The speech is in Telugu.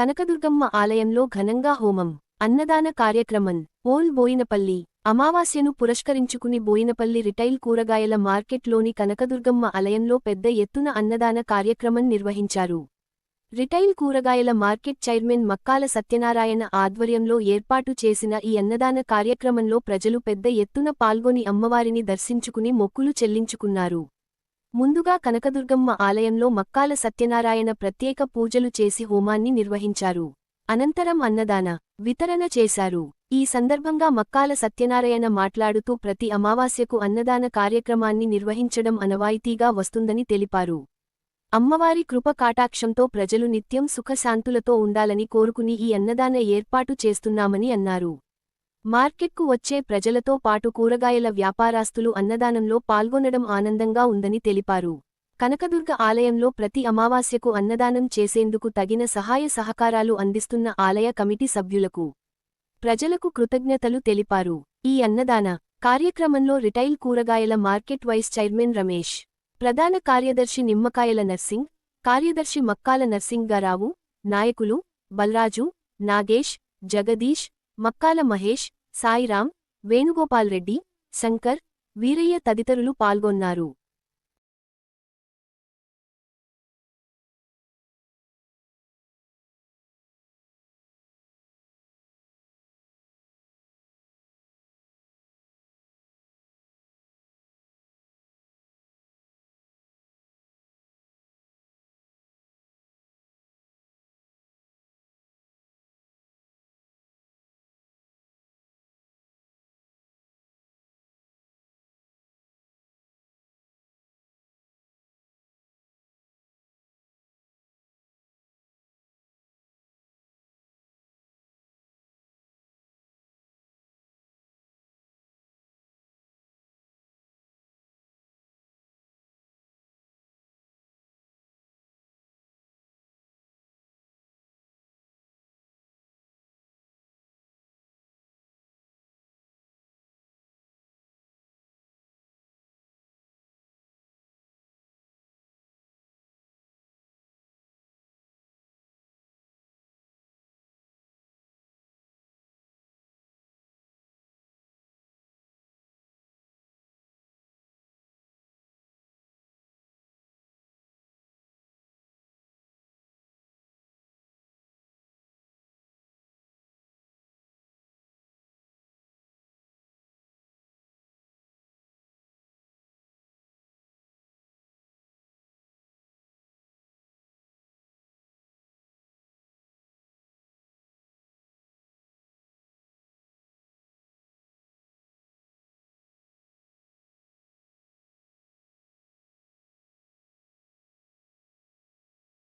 కనకదుర్గమ్మ ఆలయంలో ఘనంగా హోమం అన్నదాన కార్యక్రమం ఓల్ బోయినపల్లి అమావాస్యను పురస్కరించుకుని బోయినపల్లి రిటైల్ కూరగాయల మార్కెట్లోని కనకదుర్గమ్మ ఆలయంలో పెద్ద ఎత్తున అన్నదాన కార్యక్రమం నిర్వహించారు. రిటైల్ కూరగాయల మార్కెట్ చైర్మన్ మక్కాల సత్యనారాయణ ఆధ్వర్యంలో ఏర్పాటు చేసిన ఈ అన్నదాన కార్యక్రమంలో ప్రజలు పెద్ద ఎత్తున పాల్గొని అమ్మవారిని దర్శించుకుని మొక్కులు చెల్లించుకున్నారు. ముందుగా కనకదుర్గమ్మ ఆలయంలో మక్కాల సత్యనారాయణ ప్రత్యేక పూజలు చేసి హోమాన్ని నిర్వహించారు. అనంతరం అన్నదాన వితరణ చేశారు. ఈ సందర్భంగా మక్కాల సత్యనారాయణ మాట్లాడుతూ ప్రతి అమావాస్యకు అన్నదాన కార్యక్రమాన్ని నిర్వహించడం అనవాయితీగా వస్తుందని తెలిపారు. అమ్మవారి కృప కాటాక్షంతో ప్రజలు నిత్యం సుఖశాంతులతో ఉండాలని కోరుకుని ఈ అన్నదాన ఏర్పాటు చేస్తున్నామని అన్నారు. మార్కెట్కు వచ్చే ప్రజలతో పాటు కూరగాయల వ్యాపారాస్తులు అన్నదానంలో పాల్గొనడం ఆనందంగా ఉందని తెలిపారు. కనకదుర్గ ఆలయంలో ప్రతి అమావాస్యకు అన్నదానం చేసేందుకు తగిన సహాయ సహకారాలు అందిస్తున్న ఆలయ కమిటీ సభ్యులకు ప్రజలకు కృతజ్ఞతలు తెలిపారు. ఈ అన్నదాన కార్యక్రమంలో రిటైల్ కూరగాయల మార్కెట్ వైస్ చైర్మన్ రమేష్ ప్రధాన కార్యదర్శి నిమ్మకాయల నర్సింగ్ కార్యదర్శి మక్కాల నర్సింగ్గారావు నాయకులు బల్రాజు నాగేష్ జగదీష్ మక్కాల మహేష్ సాయిరాం వేణుగోపాల్ రెడ్డి శంకర్ వీరయ్య తదితరులు పాల్గొన్నారు.